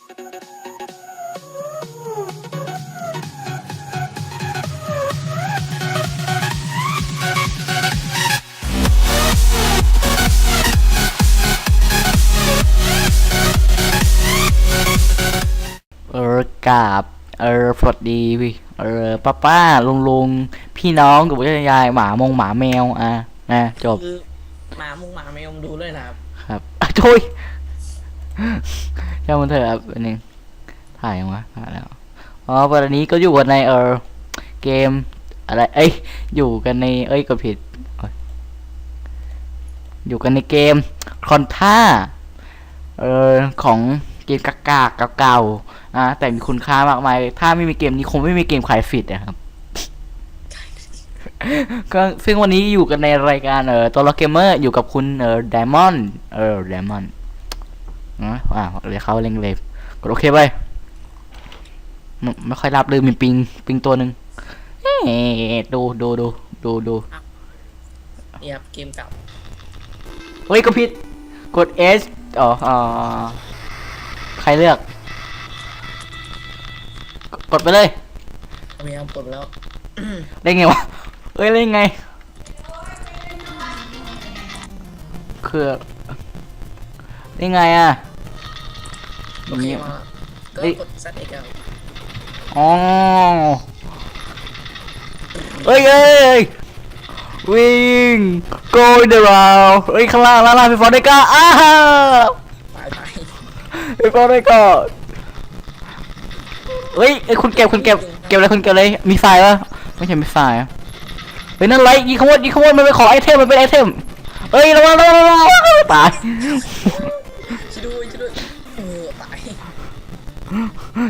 เออกราบเออสวัสดีพี่เออป้าป้าลุงลุงพี่น้องกับพ่อยายหมามงหมาแมวอะนะจบคือหมามุงหมาไม่ยอมดูเลยนะครับครับอะทุย ช่างมันเถอะครับอันนึงถ่ายยังวะถ่ายแล้วอ๋อวันนี้ก็อยู่กันในเออเกมอะไรเอ้ยอยู่กันในเอ้ยกดผิด อยู่กันในเกมคอนท่าเออของเกมกากากเก่าๆนะแต่มีคุณค่ามากมาย ถ้าไม่มีเกมนี้คงไม่มีเกมขายฟิตนะครับก็ซึ่งวันนี้อยู่กันในรายการเออตัวล็อกเกมเมอร์อยู่กับคุณเออไดมอนเออไดมอน นะว้าวเลยเขาเล็งเลยกดโอเคไปไม่ไม่ค่อยรับเลยมีปิงปิงตัวหนึ่งเอ๊ะดูดูดูดูดูนี่ครับเกมเก่าเฮ้ยก็ผิดกด S อ๋ออ๋อใครเลือก กดไปเลยพยายามกดแล้ว ได้ไงวะเอ้ยได้ไง คือได้ไงอะ อโอย่างเคนี้มาก็เฮ้ยกดซัดเอกเอาอ๋อเอ้ยเอ้ยวิ่ง go the round เอ้ยข้างล่างล่างล่างพี่ฟอร์ได้ก็อ้าวตายไปพี่ฟอร์ได้ก็เฮ้ยไอ้ยคุณเก็บคุณเก็บเก็บอะไรคุณเก็บอะไรมีสายปะไม่ใช่มีสายอะเฮ้ยนั่นไรยิงขโมยยิงขโมยมันเป็นของไอเทมมันเป็นไอเทมเฮ้ยระวังระวังระวังตายช่วยด้วยช่วยด้วยเออตาย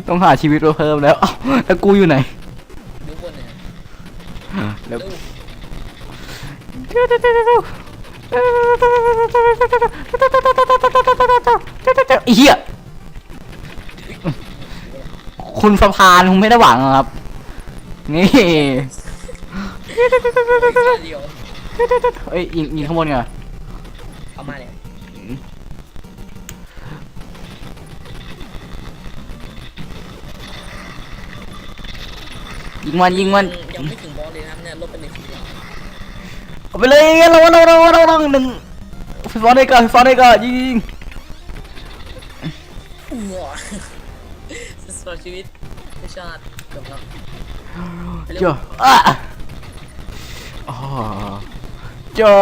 ต้องหาชีวิตมาเพิ่มแล้วเอ้าแล้วกูอยู่ไหนดูบนเนี่ยแล้วดูไอ้เหี้ยคุณสะพานคงไม่ได้หวังหรอกครับ นี่เดียวเอ้ยยิงยิงข้างบนไงเอามาเนี่ย ยิงมันยิงมันยังไม่ถึงบอลเลยนะครับเนี่ยลบไปหนึ่งทีแล้วเอาไปเลยระวังระวังระวังระวังหนึ่งไฟฟ้าได้ก่อนไฟฟ้าได้ก่อนยิงยิงหัวสละชีวิตไม่ชาติจบแล้วไปเร็วเจ้าอะอ๋อเจ้า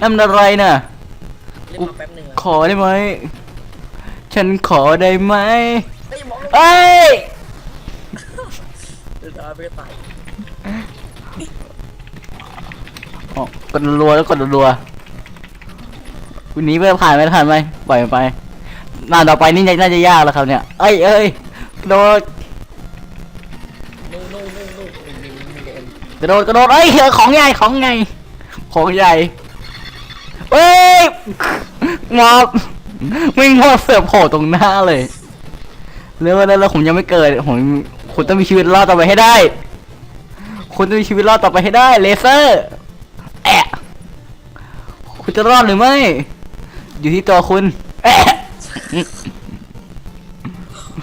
นั่นมันอะไรน่ะเล่นมาแป๊บหนึ่งอะขอได้ไหม ฉันขอได้ไหมเฮ้ย บออ้ไปก็ตายอ๋อกดรัวแล้วกดรัววันนี้ไม่ผ่านไม่ผ่านไหมปล่อยมันไปหน้าต่อไปนี่น่าจะยากแล้วครับเนี่ย เอ้ยเอ้ยโดดนู่นนู่นนู่นนู่นมีมีมีเอ็มกระโดดกระโดดเอ้ยเออของใหญ่ของใหญ่ของใหญ่เอ้ยงอบไม่งอบเสือบโผล่ตรงหน้าเลยเรื่องว่าแล้วผมยังไม่เกิดผม คุณต้องมีชีวิตรอดต่อไปให้ได้ คุณต้องมีชีวิตรอดต่อไปให้ได้ เลเซอร์แอะคุณจะรอดหรือไม่ อยู่ที่ตัวคุณแอะ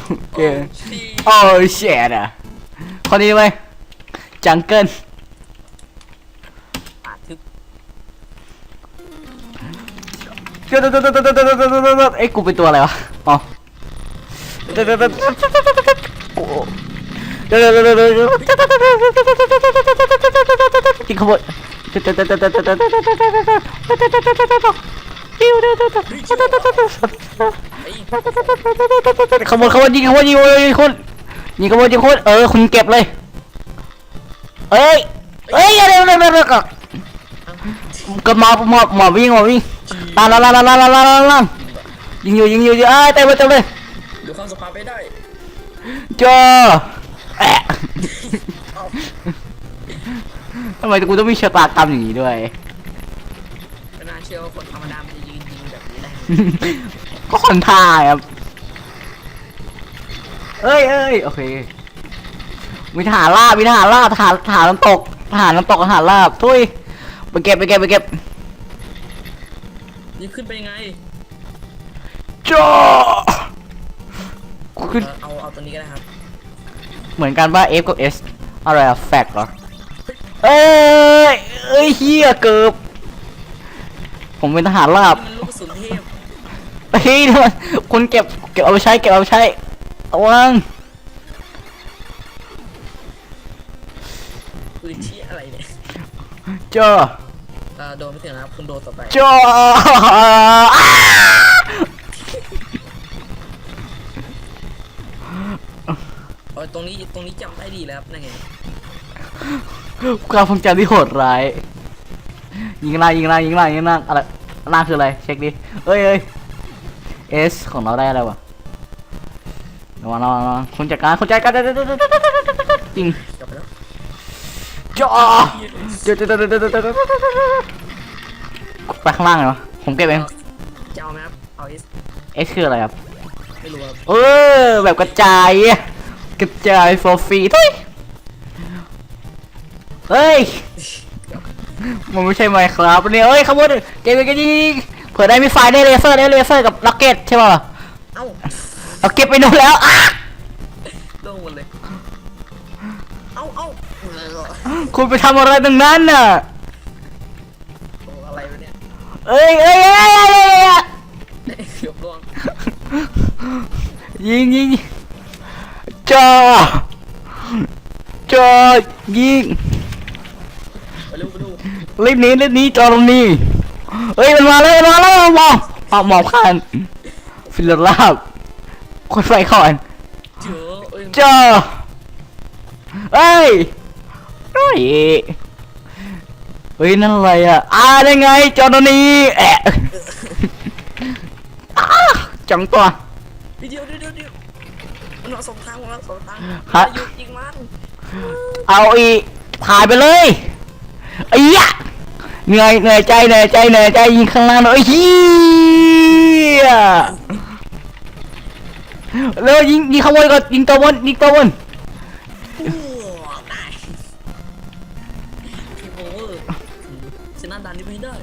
โอเคที่โอ้เชียดอะคนนี้ไหมจังเกิลป่าทึบเอ้ยกูเป็นตัวอะไรวะ อ๋อกิ เร็วเร็วเร็วเร็วเร็วกินขโมยขโมยขโมยยิงขโมยยิงขโมยยิงคนยิงขโมยยิงคนเออคุณเก็บเลยเอ้ยเอ้ยอะไรอะไรอะไรก็ก็มาหมอบหมอบวิ่งหมอบวิ่งตาลาลาลาลาลาลาลายิงอยู่ยิงอยู่ยิงอ้เต็มเลยเต็มเลยดูความสภาพไม่ได้จ้า แอะเอ้าทำไมกูต้องมีชะตากรรมอย่างนี้ด้วยไม่น่าเชื่อว่าคนธรรมดามันจะยืนยิงแบบนี้ได้ก็คนท่าครับ เอ้ยเอ้ยโอเค มีทหารลาบมีทหารลาบทหารทหารน้ำตกทหารน้ำตกทหารลาบทุยไปเก็บไปเก็บไปเก็บนี่ขึ้นไปยังไง จ้าคุณเออเอาเอาตัวนี้ก็ได้ครับ เหมือนกันป่ะ F กับ S อะไรอะแฟกเหรอ เอ้ย เอ้ยเฮียเกือบ ผมเป็นทหารราบนี่มันลูกกระสุนเทพเฮ้ยทำไมคุณเก็บเก็บเอาไปใช้เก็บเอาไปใช้ระวังปืนชี้อะไรเนี่ยเจ้าเออโดนไม่ถึงนะครับคุณโดนต่อไป เจ้าอ้า ตรงนี้ตรงนี้จำได้ดีแล้วครับนั่นไงความทรงจำที่โหดร้าย ยิงล่างยิงล่างยิงล่างยิงล่างอะไรล่างคืออะไร เช็คดิเอ้ยเอ้ย S ของเราได้อะไรวะระวังระวังระวังคุณจัดการคุณจัดการยิงกลับไปแล้วจ้าเจ้าเจ้าเจ้าเจ้าเจ้าเจ้าไปข้างล่างเลยวะผมเก็บเองจะเอาไหมครับเอาเอส S คืออะไรครับไม่รู้ครับเออแบบกระจายอะ กระจาย for free ทุยเฮ้ย มันไม่ใช่ไมครับเนี่ยเอ้ยขโมยเกมกันยิงเผื่อได้มีไฟได้เลเซอร์ได้เลเซอร์กับล็อกเก็ตใช่ป่ะเอ้าเอาเก็บไปดูแล้วอะโล่งหมดเลย เอ้าเอ้าคุณไปทำอะไรตรงนั้นน่ะโอ้อะไรวะเนี่ยเอ้ยเอ้ยเอ้ยเอ้ยเอ้ยเอ้ยเกือบล่วงยิงยิง จ้าจ้ายิงรีบหนีรีบหนีจอตรงนี้เฮ้ยมันมาแล้วมันมาแล้วมองมองมองข้านฟิลลาบคนไฟก่อนเจอเอ้ยเจ้าเฮ้ยเฮ้ยเฮ้ยนั่นอะไรอะอ่าได้ไงจอตรงนี้แอะจังตัว มันเอาสองทางมันเอาสองทางฮะ หยุดยิงมันเอาอีกถ่ายไปเลยไอ้ยะเหนื่อยเหนื่อยใจเหนื่อยใจเหนื่อยใจยิงข้างล่างหน่อยเฮียเร็วยิงยิงขโมยก่อนยิงตัวบนยิงตัวบนโอ้ตายทีโอเวอร์ชนะด่านนี้ไม่ได้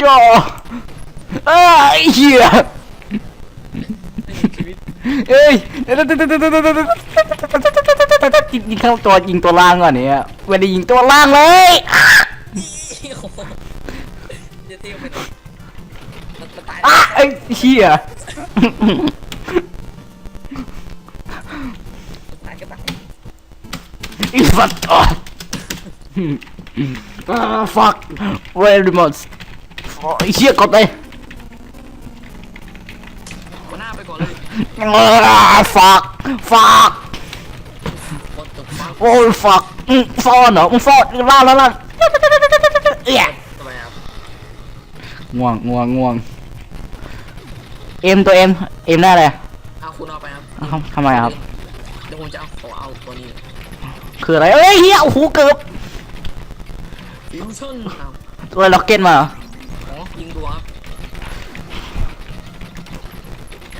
จ่อเอ้ยเฮียไม่มีชีวิต เอ้ยยิงยิงเข้าตัวยิงตัวล่างก่อนเนี่ยไม่ได้ยิงตัวล่างเลยอะโอ้โหเดี๋ยวเที่ยวไปหน่อยมันมันตายอะไอ้เฮียตายก็ตายอีฟัตอะอ่า fuck very much ไอ้เฮียกดเลย ไปก่อนเลยอ่า fuck fuck กดตกฟังโอ้ย fuck อืมฟอนเหรอมึงฟอนล่าแล้วล่างเอี้ยทำไมครับง่วงง่วงง่วงเอ็มตัวเอ็มเอ็มได้เลยเอาคุณเอาไปครับอ้าทำไมครับเดี๋ยวผมจะเอาขอเอาตัวนี้คืออะไรเอ้ยเฮียโอ้โหเกือบฟิวชั่นเอาตัวล็อกเก็ตมาเหรอ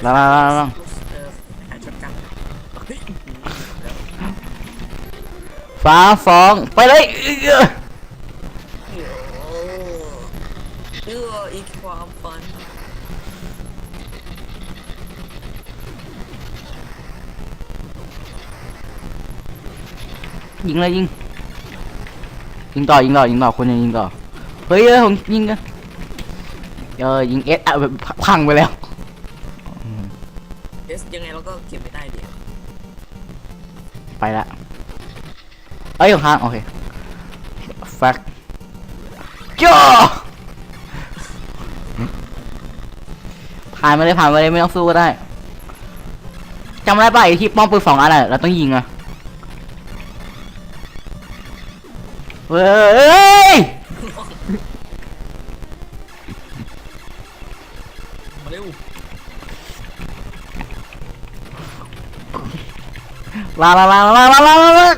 ลาลาลาลาเออแอดช็อตกันฟ้าฟองไปเลยเอื้อเอออีกความฝันยิงเลยยิงยิงต่อยิงต่อยิงต่อคนยังยิงต่อเฮ้ยเอ้ยผมยิงกันเออยิงเอสอะพังไปแล้ว ยังไงเราก็เก็บไม่ได้เดียวไปละเอ้ยของข้างโอเคแฟกจ้าผ่านมาเลยผ่านมาเลยไม่ต้องสู้ก็ได้จำได้ป่ะไอ้ที่ป้อมปืนสองอันอะเราต้องยิงอะเฮ้ย ลาลาลาลาลาลาลา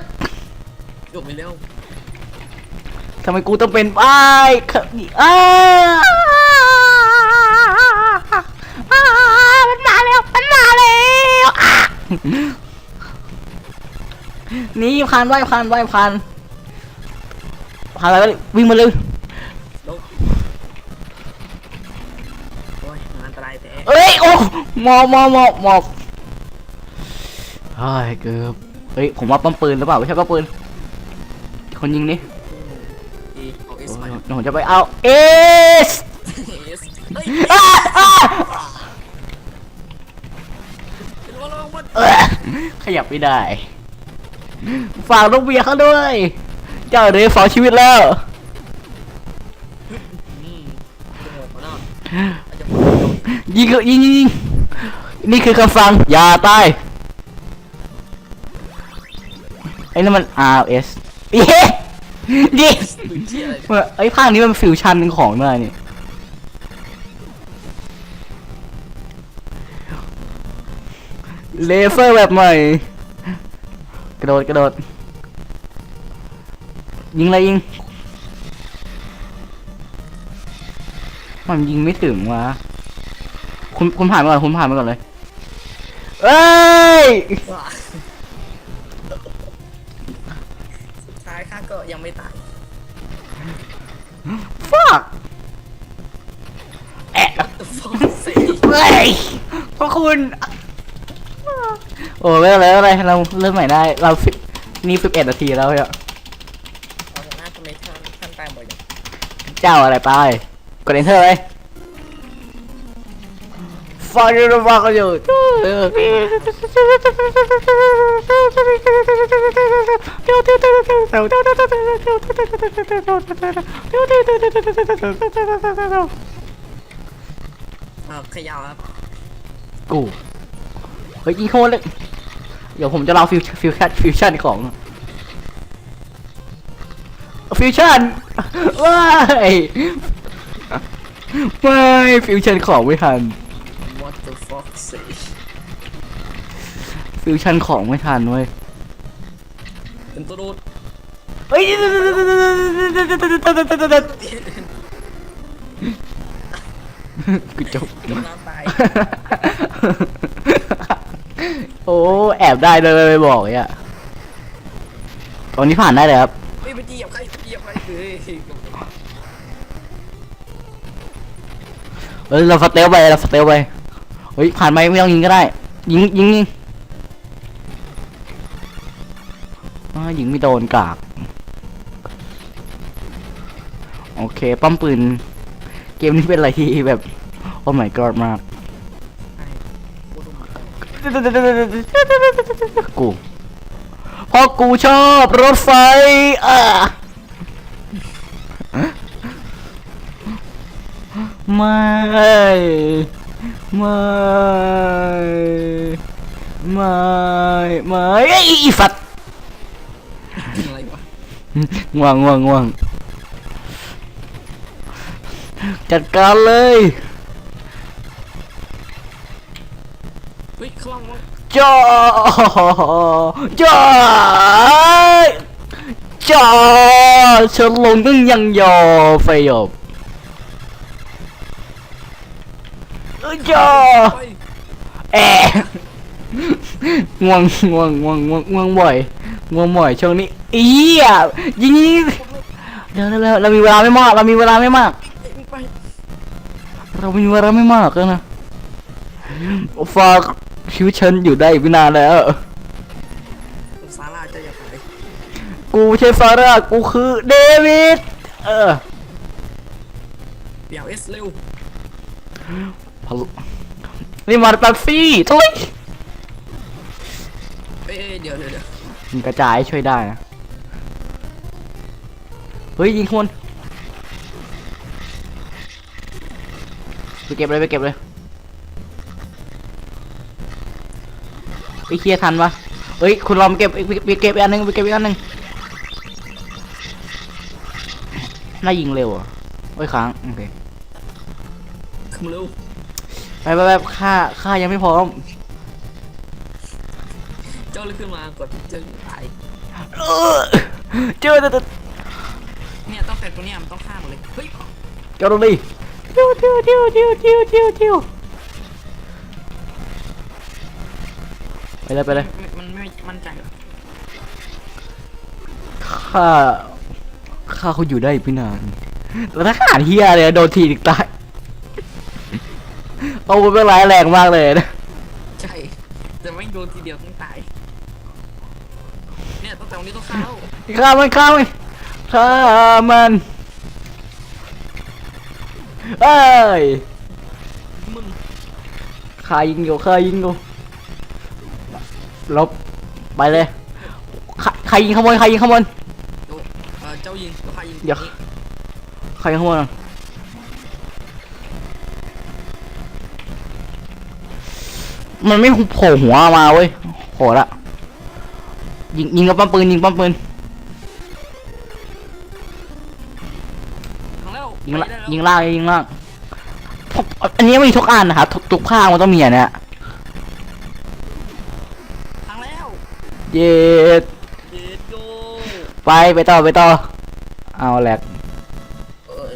จบไปเร็วทำไมกูต้องเป็นไอ้ขอ้ามันมาแล้วมันมาแล้วอะนี่ผ่านไหวผ่านไหวผ่านผ่านอะไรวิ่งมาเลยลงโอ้ยมันอันตรายแต่เอ้ยโอ้หมอบหมอบหมอบหมอบ ฮ้ยเกือบเฮ้ยผมว่าป้อมปืนหรือเปล่าไม่ใช่ป้อมปืน คนยิงนี่ดีเอาเอสโอ้ไปยผมจะไปเอาเอสเอสเฮ้ยอ้าอ้าเป็นว่าเรามันเอ้อขยับไม่ได้ฝากลูกเบียร์เขาด้วย เจ้าเรยฝากชีวิตแล้วอืมจะหมดมาแล้วอาจจะหมดแล้วยิงเถอะยิงยิงยิงนี่คือคำสั่งอย่าตาย ไอ้นั่นมัน R S เย้ดิปืนเชี่ยอะไรไอ้ภาคนี้มันฟิวชั่นของอะไรนี่เลเซอร์แบบใหม่ กระโดดกระโดด ยิงอะไรยิงมันยิงไม่ถึงวะคุณคุณผ่านมาก่อนคุณผ่านมาก่อนเลย เอ้ย ว้า ยังไม่ตาย fuck แอะฟองสีเฮ้ยพระคุณ โอ้ไม่เป็นไรไม่เป็นไรเราเริ่มใหม่ได้ เราฟินี่สิบเอ็ดนาทีแล้วเนี่ยเอาหน้าทำไมท่านท่านตายบ่อยจังเจ้าอะไรไป กด enter เลยฟังอยู่นะฟังกันอยู่ อ่าขยาวครับกูเฮ้ยยิงโคตรเลยเดี๋ยวผมจะลองฟิวฟิวชั่นฟิวชั่นของฟิวชั่นว้ายไม่ฟิวชั่นของไม่ทันวอเตอร์ ฟอกสีฟิวชั่นของไม่ทันเว้ยเป็นตัวรูดเฮ้ยกูจบจมน้ำตายโอ้แอบได้เลยไปบอกเนี่ยตอนนี้ผ่านได้เลยครับไม่ไปเหยียบใครเหยียบใครเฮ้ยเฮ้ยเราสเตลไปเราสเตลไปเฮ้ยผ่านไปไม่ต้องยิงก็ได้ ยิงยิงยิง ยิงไม่โดนกาก โอเค ป้อมปืน เกมนี้เป็นอะไรที่แบบ โอ้ my god มาก กูเพราะกูชอบรถไฟ อะไม่ ไม่ ไม่ ไม่ไอ้อีสัตว์อะไรวะ ง่วงง่วงง่วงจัดการเลยเฮ้ยข้างล่างวะจ้าจ้าจ้าฉันลงตั้งยังยอไฟหยบเอ้ยจ้าเฮ้ยแอะง่วงง่วงง่วงง่วงง่วงบ่อย ง่วงบ่อยช่วงนี้อีอะยิงยิงเดี๋ยวเดี๋ยวเดี๋ยวเรามีเวลาไม่มาก เรามีเวลาไม่มากเอ้ยมึงไปเรามีเวลาไม่มากแล้วนะฝากชีวิตฉันอยู่ได้อีกไม่นานแล้วซาร่าจะอย่าไปกูไม่ใช่ฟาร่ากูคือเดวิดเออเดี๋ยวเอสเร็วพะลุนี่มาแป๊บซี่ทุยเอ้ยเดี๋ยวเดี๋ยวเดี๋ ยวมันกระจายช่วยได้นะ เฮ้ย ยิงคนไปเก็บเลยไปเก็บเลยไปเคลียร์ทันปะเฮ้ย คุณลองไปเก็บไปไปเก็บอีกอันหนึงไปเก็บอีกอันหนึงน่ายิงเร็วอะเฮ้ยค้าง โอเค ขึ้นมาเร็ว ไปไปไปค่าค่ายังไม่พร้อม เจ้าเลยขึ้นมากดเจอตายเออเจอแต่แต่เนี่ยต้องแต่ตัวเนี้ยมันต้องฆ่าหมดเลยเฮ้ยเจ้าตรงนี้เที่ยวเที่ยวเที่ยวเที่ยวเที่ยวเที่ยวเที่ยวไปเลยไปเลยมันไม่มั่นใจหรอข้าข้าเขาอยู่ได้อีกไม่นานแต่ถ้าขาดเฮียเลยโดนทีถึงตายเอาไปเป็นร้ายแรงมากเลยนะใช่แต่ไม่โดนทีเดียวต้องตาย แต่วันนี้ต้องเข้าฆ่ามันฆ่ามันฆ่ามันเอ้ยมึงฆ่ายิงอยู่ฆ่ายิงอยู่ลบไปเลยใครใครยิงขโมยใครยิงขโมยโดเออเจ้ายิงแล้วใครยิงเดี๋ยวนี่ใครยิงขโมยอะมันไม่โผล่หัวมาเว้ยโหดละ ยิงยิงกับปั๊มปืนยิงปั๊มปืนทางแล้วยิงละไปได้แล้วยิงล่างยิงล่างทุกอันนี้ไม่มีทุกอันนะครับทุกทุกภาคมันต้องมีอันเนี้ยทางแล้วเย็ดเย็ดโดไปไปต่อไปต่อเอาแหลกเออ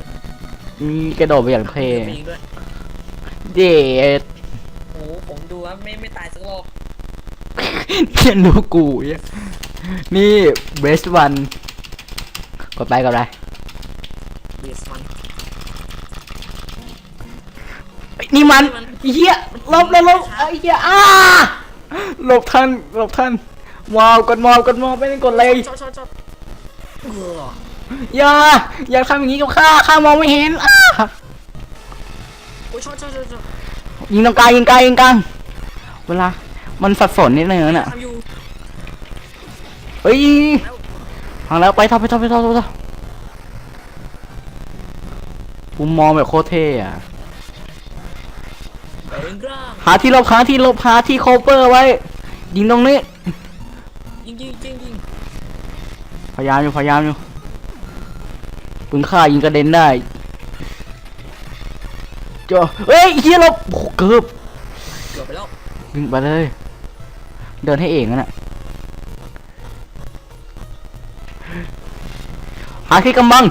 มีกระโดดไปอย่างเท่เดี๋ยวมีอีกด้วยเย็ด โอ้โหผมดูว่าไม่ไม่ตายสักรอบ เขียนดูกูเนี่ยนี่เบสวันกดไปกดไปเบียสมันเฮ้ยนี่มันเฮียหลบเลยหลบไอ้เฮียอ้าหลบทันหลบทันมอบกดมอบกดมอบไม่ได้กดเลยชอบชอบชอบเอออย่าอย่าทำอย่างนี้กับข้าข้ามองไม่เห็นอ้าโอ้ยชอบชอบชอบชอบยิงตรงกลางยิงกลางยิงกลางเวลา มันสับสนนิดนึงน่ะ ทำอยู่เฮ้ยแล้วทางแล้วไปท่อไปท่อไปท่อไปท่อมุมมองแบบโคตรเท่อะเอ็งกล้างหาที่หลบหาที่หลบหาที่โคเปอร์ไว้ ยิงตรงนี้ ยิงยิงยิงยิงพยายามอยู่พยายามอยู่ปืนฆ่ายิงกระเด็นได้เจ้าเฮ้ยเฮียหลบโอ้โหเกือบเกือบไปแล้ ววิ่งไปเลย เดินให้เองนั่นแหละหาที่กำบัง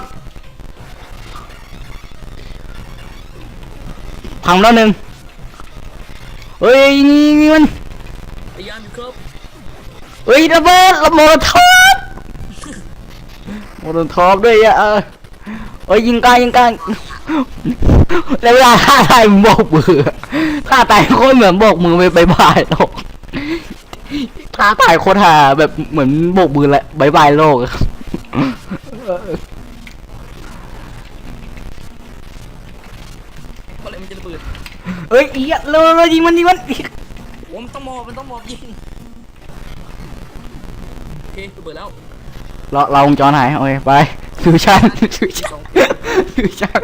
พังแล้วหนึ่งเฮ้ยนี่นี่มันพยายามอยู่ครับเฮ้ยระเบิดระเบิดท็อปโมโดนท็อปด้วยอะเออเอ้ยยิงกลางยิงกลางแล้วเวลาท่าตายมึงโบกมือ ท่าตายโคตรเหมือนโบกมือไปบายบายโลกท่าตายโคตรฮาแบบเหมือนโบกมือและบายบายโลกอะเออเพราะอะไรมันจะระเบิดเอ้ยอีอะเลยเลยยิงมันยิงมันโอ้มันต้องมอบมันต้องมอบยิงโอเคระเบิดแล้วเราเราวงจรหายโอเคไปฟิวชั่นฟิวชั่นฟิวชั่น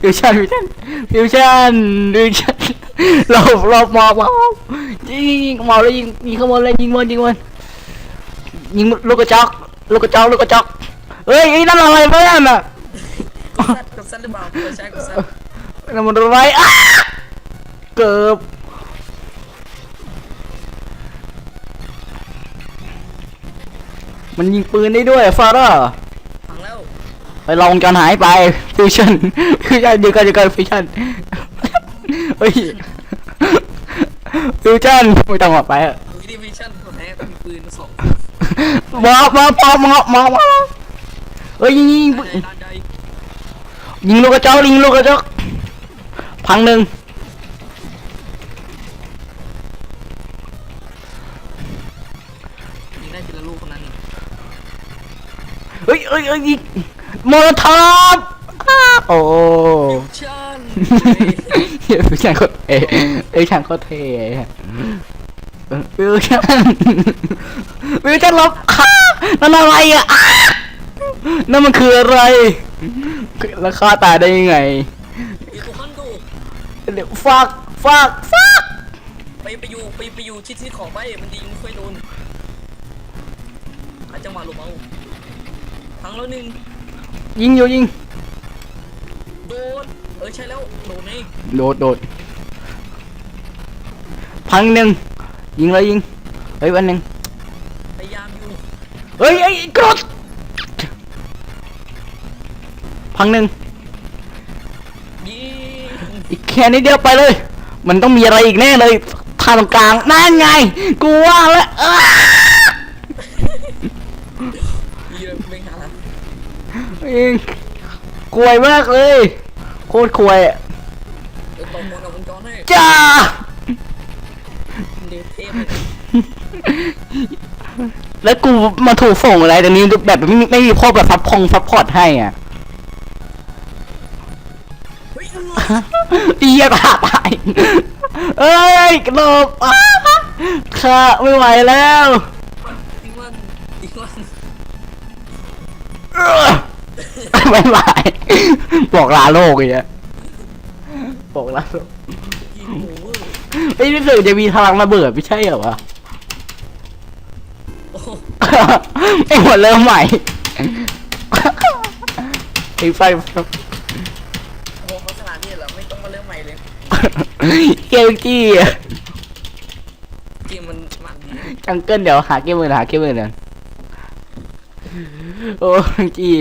ฟิวชั่นฟิวชั่นฟิวชั่นฟิวชั่น เราเรามองมองยิงยิงยิงมองแล้วยิงยิงขโมยเลยยิงมันยิงมันยิงลูกกระจอกลูกกระจอกลูกกระจอกเฮ้ยไอ้นั่นอะไรวะนั่นน่ะกดซัดกดซัดหรือเปล่าเออใช่กดซัดนั่นมันอะไรอ้าเกือบมันยิงปืนได้ด้วยฟาร่าพังแล้วไปลองจอนหายไปฟิวชั่นฟิวชั่นเดียวกันเดียวกันฟิวชั่น เฮ้ยฟิวชั่นไม่ต้องออกไปอะวิดีวิชั่นคนแรกมีปืนสองมามาปอมามามาเฮ้ยยิงยิงด้านใดด้านใดยิงลูกกระจอกยิงลูกกระจอกพังหนึ่งยิงได้ทีละลูกคนนั้นเฮ้ยเฮ้ยเฮ้ยยิงโมโลทอปอ้าโอ้ ฟิวชั่น เฮ้ยฟิวชั่นโคตรเอ๋ฟิวชั่นโคตรเท่อะเออฟิวชั่นฟิวชั่นลบอ้านั่นอะไรอะนั่นมันคืออะไรแล้วฆ่าตายได้ยังไงเดี๋ยวฟักฟักฟักไปไปอยู่ไปไปอยู่ชิดชิดของไปมันยิงไม่ค่อยโดนอาจังหวะหลบเอาพังแล้วหนึ่งยิงอยู่ยิงโดน เออใช่แล้วโดนไงโดดโดดพังหนึ่งยิงเลยยิงเฮ้ยวันหนึ่งพยายามอยู่เฮ้ยไอ้กรดพังหนึ่งยิงอีกแค่นี้เดียวไปเลย มันต้องมีอะไรอีกแน่เลยทางตรงกลางนั่นไงกูว่าแล้วอ้าเยอะไม่หาเองกลวยมากเลยโค ตรควยอะเออตกหมดกับวงจรให้จ้าเดี๋ยวเทพเลยแล้วกูมาถูกส่งอะไรแต่นี้แบบไม่มีไม่มีพวกแบบซับพองซับพอร์ตให้อะเฮ้ยเอียกขาตายเอ้ยกระโดดอ้าข้าไม่ไหวแล้วทิ้งวันทิ้งวัน เออ ไม่ไหวบอกลาโลกอีกอะบอกลาโลกกินหมูเวอร์ไอ้ยนี่สึกจะมีพลังระเบิดไม่ใช่เหรอวะ โอ้โหไอ้หัวเริ่มใหม่ไอ้ไฟโอ้โหเขาฉลาดที่เหรอไม่ต้องมาเริ่มใหม่เลยเกมกี้อะเกมมันมันดีจังเกิลเดี๋ยวหาเกมมือหาเกมมือเดี๋ยวโอ้กี้